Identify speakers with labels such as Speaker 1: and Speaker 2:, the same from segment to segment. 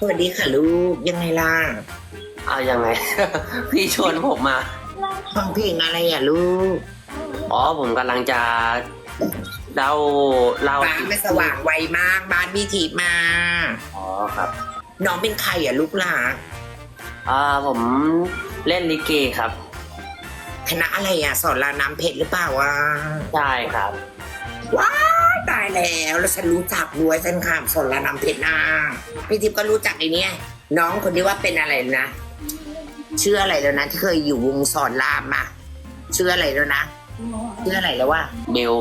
Speaker 1: สวัสดีค่ะลูกยังไงล่ะ
Speaker 2: เอายังไง พี่ชวนผมมา
Speaker 1: ฟังเพลงอะไรอะลูก
Speaker 2: อ๋อผมกำลังจะเล่าเล่า
Speaker 1: บ้านไม่สว่างไวมาก บ้านมีทีมา
Speaker 2: อ๋อครับ
Speaker 1: น้องเป็นใครอะลูกหล่ะ
Speaker 2: อ่าผมเล่นลิเกครับ
Speaker 1: คณะอะไรอะสอนรามน้ำเพชรหรือเปล่าวะ
Speaker 2: ใช่ครับ
Speaker 1: ว้าย ตายแล้วแล้วฉันรู้จักด้วยฉันข้ามสอนรามน้ำเพชรนะพี่ทิพย์ก็รู้จักไอ้เนี่ยน้องคนที่ว่าเป็นอะไรนะชื่ออะไรแล้วนะ ที่เคยอยู่วงสอนรามมาชื่ออะไรแล้วนะชื่ออะไรแล้วว่า
Speaker 2: เบล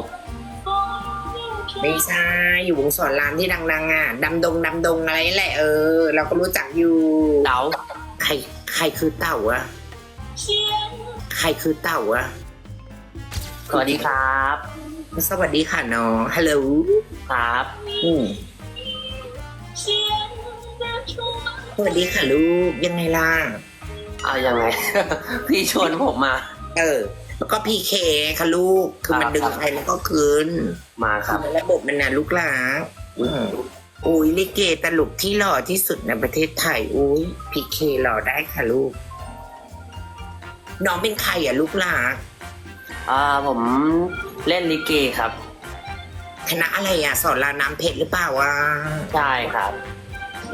Speaker 1: ไม่ใช่อยู่วงสอนรามที่ดังๆอะดำดงดำดงอะไรนั่นแหละเออ เราก็รู้จักอยู่
Speaker 2: เต๋า
Speaker 1: ใครใครคือเต่าอะใครคือเต่าอะ
Speaker 2: สวัสดีครับ
Speaker 1: สวัสดีค่ะน้องฮัลโหล
Speaker 2: ครับ
Speaker 1: อืมสวัสดีค่ะลูกยังไงล่ะ
Speaker 2: เอายังไง พี่ชวนผมมา
Speaker 1: เออ แล้วก็พีเคค่ะลูก คือมัน
Speaker 2: ครับ
Speaker 1: ดึงใครแล้วก็คืน
Speaker 2: มาครับ
Speaker 1: ระบบมันนะลูกหลาอืมอุ้ยลิเกตลกที่หล่อที่สุดในประเทศไทยอุ้ยพีเคหล่อได้ค่ะลูก น้องเป็นใครอะลูกหลา
Speaker 2: อ่าผม เล่นลิเกครับ
Speaker 1: คณะอะไรอะสอนรามน้ำเพชรหรือเปล่าวะ
Speaker 2: ใช่ครับ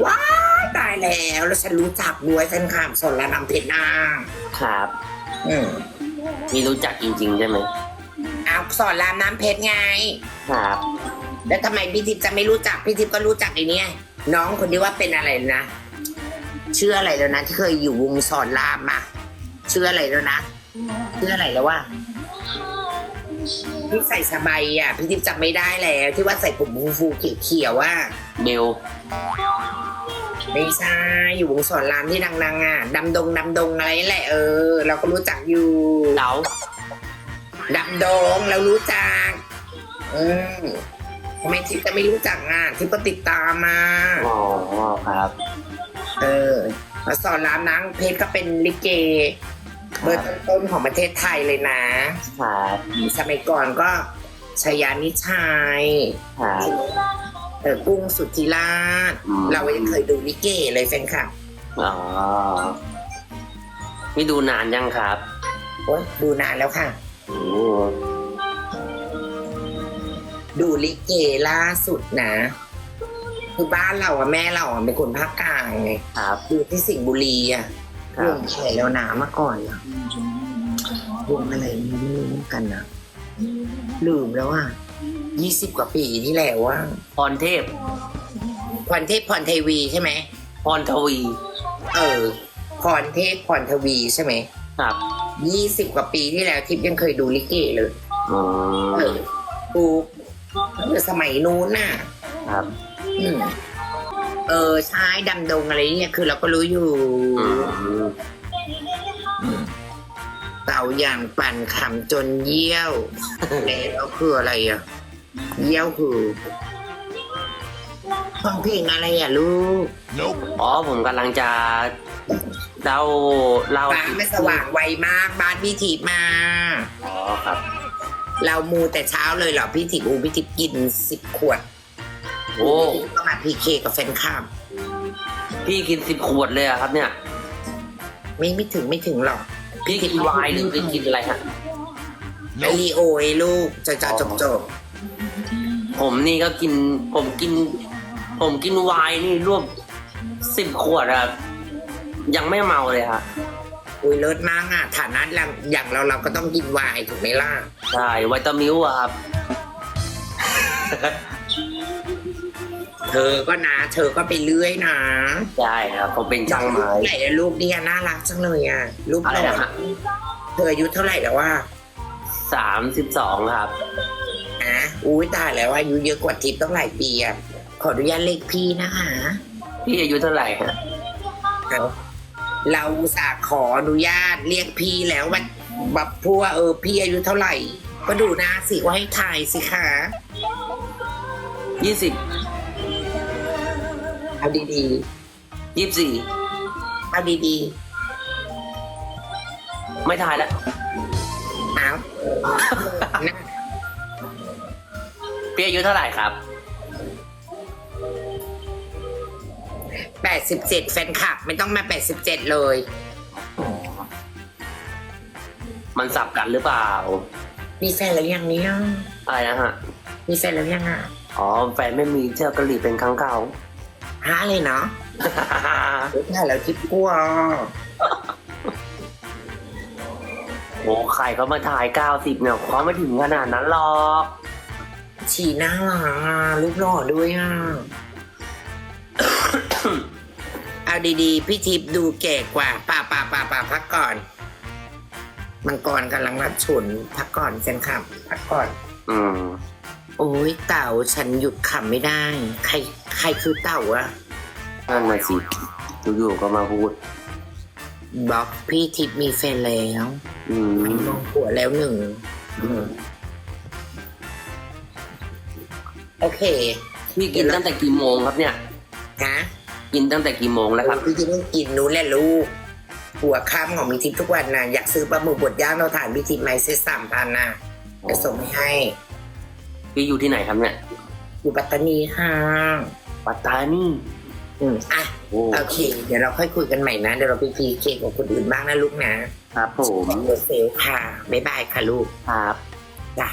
Speaker 1: ว้ายตายแล้วแล้วฉันรู้จักด้วยฉันข้ามสอนรามน้ำเพชรนา
Speaker 2: ครับ
Speaker 1: อืม
Speaker 2: มีรู้จักจริงๆใช่ไหม
Speaker 1: เอาสอนรามน้ำเพชรไง
Speaker 2: ครับ
Speaker 1: แล้วทำไมพี่ทิพย์จะไม่รู้จักพี่ทิพย์ก็รู้จักไอ้เนี่ยน้องคนที่ว่าเป็นอะไรนะชื่ออะไรแล้วนะที่เคยอยู่วงสอนรามมาชื่ออะไรแล้วนะชื่ออะไรแล้วว่า ที่ใส่สบายอะพี่ทิพย์จำไม่ได้แล้วที่ว่าใส่ผมฟูๆเขียวๆว่า
Speaker 2: เบล
Speaker 1: ไม่ใช่อยู่วงสอนรามที่ดังๆอะดำดงดำดงอะไรนั่นแหละเออ เราก็รู้จักอยู่
Speaker 2: เต๋า
Speaker 1: ดำดงเรารู้จักอืมทำไมทิพย์จะไม่รู้จักอะทิพย์ก็ติดตามมา
Speaker 2: อ๋อครับ
Speaker 1: เออแล้วสอนรามนางเพชรก็เป็นลิเก เบอร์ต้นๆของประเทศไทยเลยนะ ครับสมัยก่อนก็ชยานิชัย
Speaker 2: ครับ
Speaker 1: เออกุ้งสุทธิราช
Speaker 2: อืม
Speaker 1: เรายังเคยดูลิเกเลยแฟนคลับ
Speaker 2: อ๋อไม่ดูนานยังครับ
Speaker 1: โอ้ยดูนานแล้วค่ะ
Speaker 2: โอ้
Speaker 1: ดูลิเกล่าสุดนะ คือบ้านเราอะแม่เราอะเป็นคนภาคกลางไง
Speaker 2: ครับ
Speaker 1: ดูที่สิงห์บุรีอะ
Speaker 2: ครั
Speaker 1: ว
Speaker 2: บ
Speaker 1: งแขกแล้วหนามาก่อนอะวงอะไรไม่รู้เหมือนกันนะลืมแล้วอะยี่สิบกว่าปีที่แล้วว่า
Speaker 2: พรเทพ
Speaker 1: พรเทพพรเทวีใช่ไหม
Speaker 2: พรทวี
Speaker 1: เออ พรเทพพรทวีใช่ไหม
Speaker 2: ครับ
Speaker 1: ยี่สิบกว่าปีที่แล้วทิพย์ยังเคยดูลิเกเลย
Speaker 2: อื
Speaker 1: เอ
Speaker 2: ม
Speaker 1: อดูตั้งแต่สมัยนู้นน่ะ
Speaker 2: ครับ
Speaker 1: อืม เออใช้ดำดงอะไรเนี่ยคือเราก็รู้อยู่
Speaker 2: อืม
Speaker 1: เต่าอย่างปั่นขำจนเยี่ยวแล้วคืออะไรอะ เยี่ยวคือฟังเพลงอะไรอะลูก
Speaker 2: อ๋อผมกำลังจะเล่าเล่า
Speaker 1: บ้านไม่สว่างไวมาก บ้านพี่ทิพย์มา
Speaker 2: อ๋อครับ
Speaker 1: เรามูแต่เช้าเลยเหรอพี่ทิพย์อูพี่ทิพย์กินสิบขวด
Speaker 2: โอ้
Speaker 1: ก็มาพีเคกับแฟนคลับ
Speaker 2: พี่กินสิบขวดเลยอะครับ เนี่ย
Speaker 1: ไม่ไม่ถึงไม่ถึงหรอก
Speaker 2: พี่กินไวน์หรือพี่กินอะไรฮะ
Speaker 1: ไอรีโอไอลูกจะจะจบจบ
Speaker 2: ผมนี่ก็กิน ผมกิน ผมกินไวน์นี่รวบสิบขวดอะยังไม่เมาเลยฮะ
Speaker 1: อุ้ยเลิศมากอะฐานะเราอย่างเราเราก็ต้องกินไวน์ถูกไหมล่ะ
Speaker 2: ใช่ไวตามิลอะครับ
Speaker 1: เธอก็นะ เธอก็ไปเรื่อยนะ
Speaker 2: ใช่ครับผมเป็นช่างไม้
Speaker 1: เท่าไหร่อะลูกเนี่ยน่ารักจังเลยอะลูก
Speaker 2: อะไร
Speaker 1: หล่
Speaker 2: นะฮะ
Speaker 1: เธออายุเท่าไหร่แล้วว่า
Speaker 2: สามสิบสองครับ
Speaker 1: อะอุ้ยตายแล้วอายุเยอะกว่าทิพย์ต้องหลายปีอะขออนุญาตเลขพี่นะคะ
Speaker 2: พี่อายุเท่าไหร่ฮะ
Speaker 1: เราอุตสาห์ขออนุญาตเรียกพี่แล้วว่าแบบพูดว่าเออพี่อายุเท่าไหร่ ก็ดูหน้าสิว่าให้ถ่ายสิคะ
Speaker 2: ยี่สิบ
Speaker 1: เอาดี
Speaker 2: ยี่สิบสี่
Speaker 1: ๆเอาดี
Speaker 2: ไม่ทายแล้ว
Speaker 1: ๆเอานะ
Speaker 2: พี่อายุเท่าไหร่ครับ
Speaker 1: แปดสิบเจ็ดแฟนคลับ ไม่ต้องมาแปดสิบเจ็ดเลย
Speaker 2: มันสับกันหรือเปล่า
Speaker 1: มีแฟนแล้วยังเนี่ย
Speaker 2: อะไรนะฮะ
Speaker 1: มีแฟนแล้วยังอะ
Speaker 2: อ๋อ แฟนไม่มีเที่ยวกะหรี่เป็นครั้งเก่า
Speaker 1: ฮะเลยเนาะถ้าแล้วทิพย์กลัว
Speaker 2: โอ้ใครเขามาถ่ายเก้าสิบเนี่ยเขาไม่ถึงขนาดนั้นหรอก
Speaker 1: ฉีหน้ารักอะรูปหล่อด้วยอะ เอาดีๆ พี่ทิพย์ดูแก่กว่าป่าป่าป่าป่าพักก่อน มังกรกำลังรับฉุนพักก่อนแฟนคลับพักก่อน
Speaker 2: อืม
Speaker 1: โอ้ยเต่าฉันหยุดขำไม่ได้ ใครใครคือเต่าอะ
Speaker 2: นั่นน่ะสิอยู่ๆก็มาพูด
Speaker 1: บล็อกพี่ทิพย์มีแฟนแล้ว
Speaker 2: อืม
Speaker 1: มองหัวแล้วหนึ่งอืมโอเค
Speaker 2: พี่กินตั้งแต่กี่โมงครับเนี่ย
Speaker 1: ฮะ
Speaker 2: กินตั้งแต่กี่โมงแล้วครับ
Speaker 1: พี่ทิพย์ต้องกินนู้นแหละลูกหัวค่ำของพี่ทิพย์ทุกวันนะอยากซื้อปลาหมึกบดย่างเราถ่านพี่ทิพย์ไหมซื้อสามพันนะจะส่งไปให้
Speaker 2: พี่อยู่ที่ไหนครับเนี่ย
Speaker 1: อยู่ปัตตานีค่ะ
Speaker 2: ปัตตานี
Speaker 1: อืมอะ
Speaker 2: โอ้
Speaker 1: โอเค เดี๋ยวเราค่อยคุยกันใหม่นะ เดี๋ยวเราไปพีเคกับคนอื่นบ้างนะลูกนะครับ
Speaker 2: ผม
Speaker 1: เซลค่ะ บ๊ายบายค่ะลูก
Speaker 2: ครับ
Speaker 1: จ้ะ